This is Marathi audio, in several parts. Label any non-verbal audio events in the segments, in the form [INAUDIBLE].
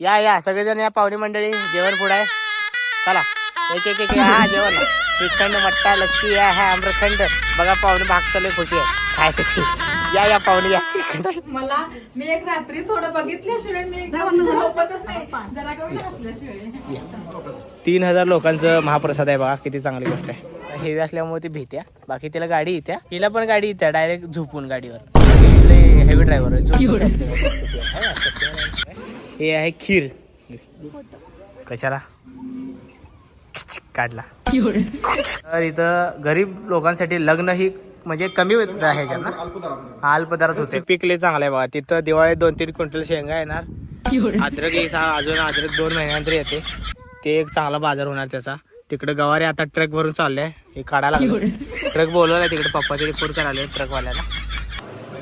या या सगळेजण या पाहुणे मंडळी जेवण पुढे आहे. चला. एक एक एक हा जेवण. श्रीखंड मट्टा लस्सी आहे हा आम्रखंड. बघा पाहुणे भाग चालू खुशी आहे. खायसाठी या या पाहुणे या. श्रीखंड मला मी एक रात्री थोडं बघितल्याशिवाय मी एकदम झोपतच नाही. जरा कमी असल्याशिवाय. तीन हजार लोकांचं महाप्रसाद आहे बघा किती चांगली गोष्ट आहे. हेवी असल्यामुळे ती भीत्या बाकी तिला गाडी येत्या हिला पण गाडी येत्या डायरेक्ट झोपून गाडीवर. हेवी ड्रायव्हर हे आहे खीर. कशाला? काढला. तर इथं गरीब लोकांसाठी लग्न ही म्हणजे कमी होत आहे ह्याच्यात ना अल्प होते. पिकले चांगले आहे बघा. तिथं दिवाळीत दोन तीन क्विंटल शेंगा येणार. अद्रक ही अजून अद्रक दोन महिन्यानंतर येते. ते एक चांगला बाजार होणार त्याचा. तिकडे गवारे आता ट्रक भरून चालले हे काढायला ट्रक बोलवलाय तिकडे पप्पाचे रिपोर्ट करायला ट्रकवाल्याला.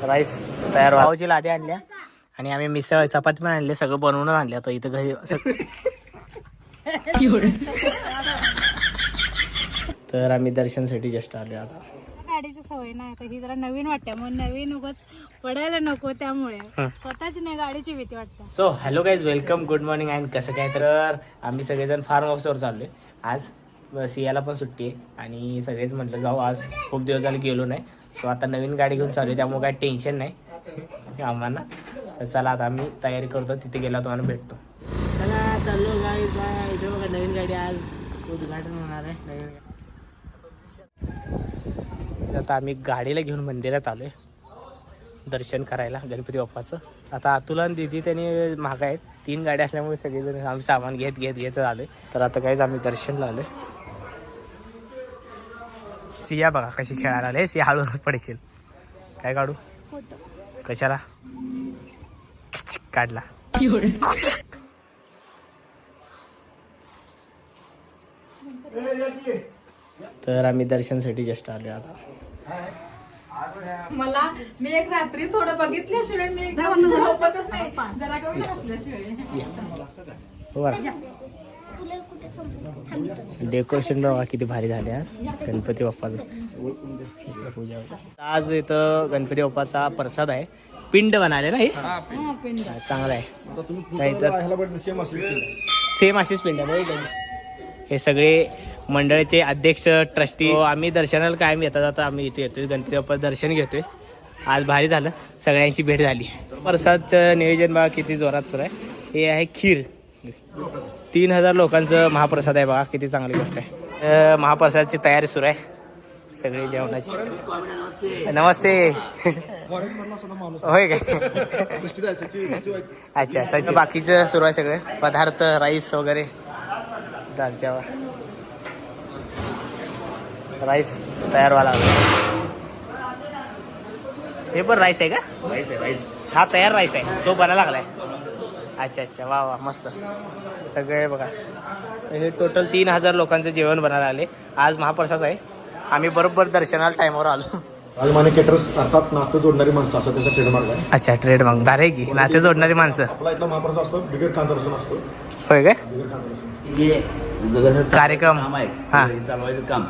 राईस तयार भावाची लादी आणल्या. आणि आम्ही मिसळ चपाती पण आणली सगळं बनवून आणल्या तर इथं घरी तर आम्ही दर्शनसाठी जस्ट आलो आता. गाडीची सवय नाही आता ही जरा नवीन वाटते. मग नवीन उगाच पडायला नको त्यामुळे. हं. स्वतःची नाही गाडीची भीती वाटते. So hello guys welcome good morning and कसं काय तर आम्ही सगळेजण फार्म हाऊसवर चाललोय. आज सियाला पण सुट्टी आहे आणि सगळेच म्हटलं जाऊ आज खूप दिवस झाले गेलो नाही. सो आता नवीन गाडी घेऊन चालू आहे त्यामुळे काही टेन्शन नाही. आम्हाला. तर चला आता आम्ही तयारी करतो तिथे गेला तुम्हाला भेटतो. चला चाललो बाय इथे बघा नवीन गाडी आज उद्घाटन होणार आहे नवीन आता आम्ही गाडीला घेऊन मंदिरात आलोय दर्शन करायला गणपती बाप्पाचं. आता अतुल आणि दिदी त्यांनी महाग आहेत तीन गाड्या असल्यामुळे सगळेजण आम्ही सामान घेत घेत घेत आलोय. तर आता काहीच आम्ही दर्शनला आलोय. सिया बघा कशी खेळायला आले सिया हळूहळू पडशील. काय काढू? कशाला? काढला तर आम्ही दर्शनसाठी जस्ट आलोय आता. मला मी एक रात्री थोडं बघितल्याशिवाय मी एकदम झोपतच नाही. जरा कमी असल्याशिवाय. बरं. डेकोरेशन बघा किती भारी झाले आज गणपती बाप्पाचं. आज इथं गणपती बाप्पाचा प्रसाद आहे. पिंड बनाले ना हे? हा, चांगला आहे. सेम अशीच पिंड आहे. हे सगळे मंडळाचे अध्यक्ष ट्रस्टी आम्ही दर्शनाला कायम येतात. आता आम्ही इथे येतोय गणपती बाप्पाचं दर्शन घेतोय. आज भारी झालं. सगळ्यांची भेट झाली. प्रसादचं नियोजन बघा किती जोरात सुरू आहे. हे आहे खीर. तीन हजार लोकांचं महाप्रसाद आहे बघा किती चांगली गोष्ट आहे. महाप्रसादची तयारी सुरू आहे. सगळी जेवणाची. नमस्ते. होय काय? [LAUGHS] अच्छा सगळं बाकीचं सुरू आहे सगळे? पदार्थ राईस वगैरे? दालच्यावर राईस तयार व्हायला लागला हे पण राईस आहे का? हा तयार राईस आहे. तो बनायला लागलाय. अच्छा अच्छा. वा वा. मस्त. सगळे बघा. हे टोटल तीन हजार लोकांचं जेवण बनायला आले. आज महाप्रसाद आहे. आम्ही बरोबर दर्शनाला टाइमवर आलो. राजमाने केटर्स अर्थात नातं जोडणारी माणसं असं त्याचा ट्रेडमार्क आहे. अच्छा ट्रेड मग भारी आहे की. नाते जोडणारी माणसं. आपला इथला महाप्रसाद असतो बिगर कांदर्शन असतो. होय काय? बिगर जगाचं कार्यक्रम. काम आहे. हा. हे चालवायचं काम.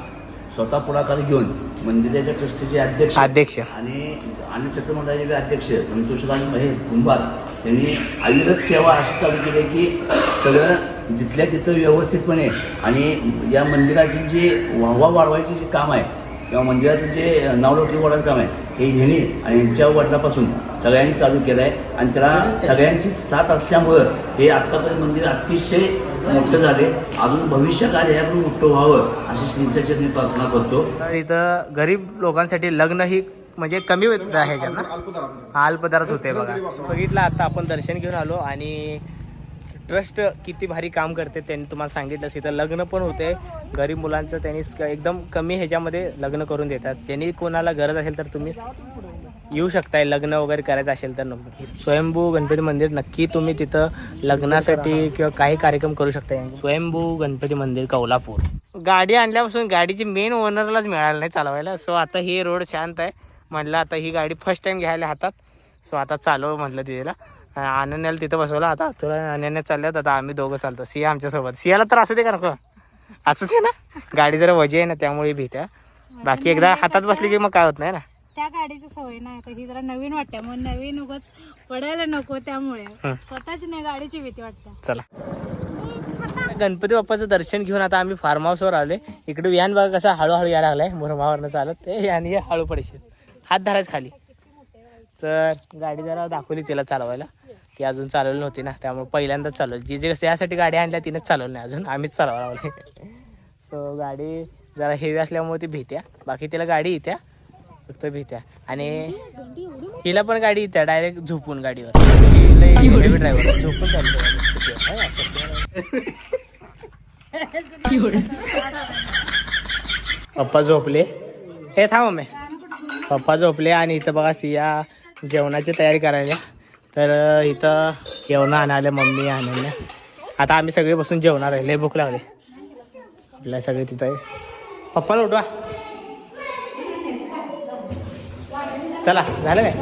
स्वतः पुढाकार घेऊन मंदिराच्या ट्रस्टीचे अध्यक्ष अध्यक्ष. आणि आणि चक्रमंडळाचे जे अध्यक्ष संतोषराज हे कुंभार त्यांनी अविरत सेवा अशी चालू केली आहे की सगळं जिथल्या तिथं व्यवस्थितपणे आणि या मंदिराची जे वाहवा वाढवायचे जे काम आहे किंवा मंदिराचं जे नावलौकिक वाढायचं काम आहे हे ह्यांनी आणि यांच्या वडिलापासून सगळ्यांनी चालू केलं आहे. आणि त्याला सगळ्यांची साथ असल्यामुळं हे आत्तापर्यंत मंदिर अतिशय मोठं झाले. अजून भविष्यकाळ यातून मोठं व्हावं अशी श्रींच्या प्रार्थना करतो. इथं गरीब लोकांसाठी लग्न ही म्हणजे कमी होत आहे ह्याच्यात ना? अल्पदरात हा अल्पदरात होते बघा. बघितलं आता आपण दर्शन घेऊन आलो आणि ट्रस्ट किती भारी काम करते त्यांनी तुम्हाला सांगितलं इथं लग्न पण होते. गरीब मुलांचं त्यांनी एकदम कमी ह्याच्यामध्ये लग्न करून देतात. ज्यांनी कोणाला गरज असेल तर तुम्ही येऊ शकताय. लग्न वगैरे करायचं असेल तर नंबर स्वयंभू गणपती मंदिर नक्की तुम्ही तिथं लग्नासाठी किंवा काही कार्यक्रम करू शकताय. स्वयंभू गणपती मंदिर कौलापूर. गाडी आणल्यापासून गाडीची मेन ओनरलाच मिळालं नाही चालवायला. सो आता ही रोड शांत आहे. म्हटलं आता ही गाडी फर्स्ट टाइम घ्यायला हातात. सो आता चालव म्हटलं तिला अनन्याला तिथं बसवलं. आता तुला अनन्या चालल्यात. आता आम्ही दोघं चालतो. सिया आमच्यासोबत. सियाला तर असू दे का नको? असू दे ना. गाडी जरा वजे आहे ना त्यामुळे भीत्या बाकी एकदा हातात बसली की मग काय होत नाही ना? त्या गाडीची सवय नाही. तर ही जरा नवीन वाटते. मग नवीन उगाच पडायला नको त्यामुळे. हं. स्वतःची नाही गाडीची भीती वाटते. चला. गणपती बाप्पाचं दर्शन घेऊन आता आम्ही फार्म हाऊसवर आलोय. इकडे विहान बघा कसा हळूहळू यायला लागलाय. मुरमावरनं चालत. ते विहान ये हळू पडशील. हात धरायच खाली. तर गाडी जरा दाखवली तिला चालवायला. ती अजून चालवली नव्हती ना त्यामुळे पहिल्यांदाच चालवली. जी जे त्यासाठी गाडी आणल्या तिनेच चालवली नाही अजून आम्हीच चालवा लावली. [LAUGHS] सो गाडी जरा हेवी असल्यामुळे ती भीत्या. बाकी तिला गाडी येत्या फक्त भीत्या. आणि हिला पण गाडी येत्या डायरेक्ट झोपून गाडीवर. हेवी ड्रायव्हर झोपून चालतो पप्पा झोपले? हे थांब मी पप्पा झोपले आणि इथं बघा सिया जेवणाची तयारी करायला तर इथं जेवण आणाले मम्मी आणल्या आता आम्ही सगळे बसून जेवणार आहे. लय भूक लागले. आपल्या सगळे तिथं आहे. पप्पाला उठवा. चला झालं काय?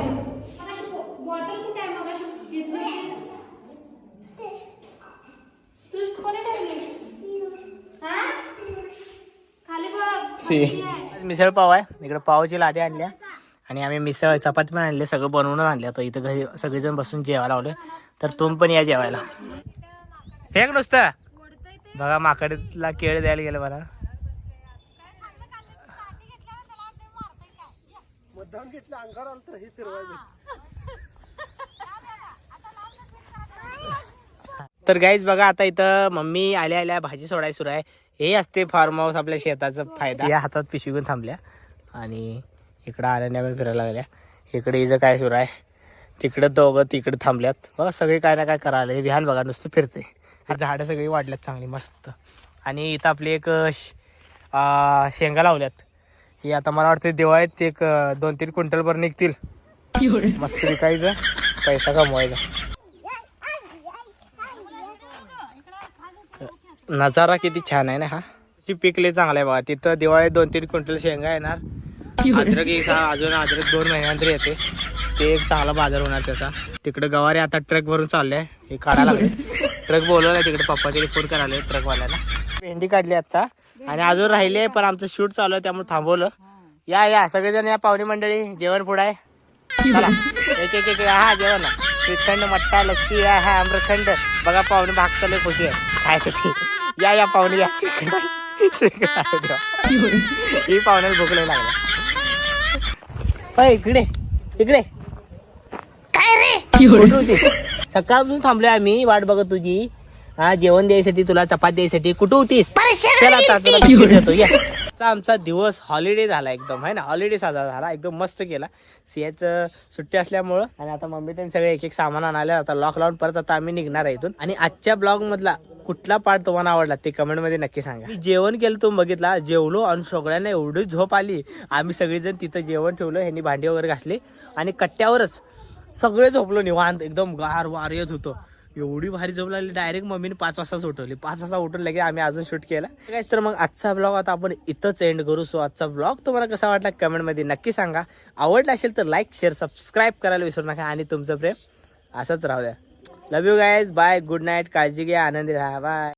मिसळ पाव आहे. इकडे पावची लादी आणल्या. आणि आम्ही मिसळ चपाती पण आणली सगळं बनवून आणल्या तर इथं घरी सगळेजण बसून जेवायला लावले तर तुम्ही पण या जेवायला. फेक नुसतं. बघा माकडीला केळ द्यायला गेलं मला. तर गाईज बघा आता इथं मम्मी आल्या आल्या भाजी सोडाय सुरू आहे. हे असते फार्म हाऊस आपल्या शेताचा फायदा. या हातात पिशवी घेऊन थांबल्या. आणि इकडं आल्याने आम्ही फिरायला लागल्या. इकडे हिचं काय सुरू आहे? तिकडं दोघं तिकडं थांबल्यात. बघा सगळे काय ना काय करायला हे विहान बघा नुसतं फिरते. झाडं सगळी वाढल्यात चांगली मस्त. आणि इथं आपली एक श- शेंगा लावल्यात. हे आता मला वाटतं दिवाळीत एक दोन तीन क्विंटलभर निघतील. मस्त विकायचं. पैसा कमवायचा. नजारा किती छान आहे ना हा. ती पिकले चांगला आहे बघा. तिथं दिवाळीत दोन तीन क्विंटल शेंगा येणार. अद्रक एक सा- अजून अद्रक दोन महिन्यानंतर येते. ते एक चांगला बाजार होणार त्याचा. तिकडे गवारी आता ट्रक भरून चालले हे काढायला लागले. ट्रक बोलवलाय तिकडे पप्पा तिकडे फोन करायला ट्रकवाल्याला भेंडी काढली आता. आणि अजून राहिले पण आमचं शूट चालू आहे त्यामुळे थांबवलं. या या सगळेजण या पाहुणे मंडळी. जेवण पुढे आहे. चला. एक एक हा जेवण. श्रीखंड मट्टा लस्सी आहे हा आम्रखंड. बघा पाहुणे भाग चालू खुशी आहे. खायसाठी या या पाहुणे या. श्रीखंड श्रीखंड. ही पाहुण्याला भूक लागला. अय, इकडे इकडे. काय रे? कुठं होती. सकाळपासून थांबलोय आम्ही वाट बघत तुझी हा जेवण द्यायसाठी तुला चपाती द्यायसाठी. कुठं होतीस? चल आता तुला बिस्किट देतो या. आजचा आमचा दिवस हॉलिडे झाला एकदम आहे ना? हॉलिडे साजरा झाला एकदम मस्त केला. सियाचं सुट्टी असल्यामुळं आणि आता मम्मी त्यांनी सगळे एक एक सामान आणायला आता लॉक लावून परत आता आम्ही निघणार आहे इथून. आणि आजच्या ब्लॉग मधला कुठला पार्ट तुम्हाला आवडला ते कमेंटमध्ये नक्की सांगा. मी जेवण केलं तुम्ही बघितला जेवलो आणि सगळ्यांना एवढी झोप आली. आम्ही सगळेजण तिथं जेवण ठेवलं ह्यांनी भांडी वगैरे घासली आणि कट्ट्यावरच सगळे झोपलो निवांत. एकदम गार वार येत होतो. एवढी भारी झोप लागली. डायरेक्ट मम्मीने पाच वाजताच उठवली. पाच वाजता उठून लगे आम्ही अजून शूट केला. काय तर मग आजचा ब्लॉग आता आपण इथंच एंड करू. सो आजचा ब्लॉग तुम्हाला कसा वाटला कमेंटमध्ये नक्की सांगा. आवडला असेल तर लाईक शेअर सबस्क्राईब करायला विसरू नका आणि तुमचं प्रेम असंच राहू द्या. Love you guys bye good night काळजी घ्या. आनंदी राहा. बाय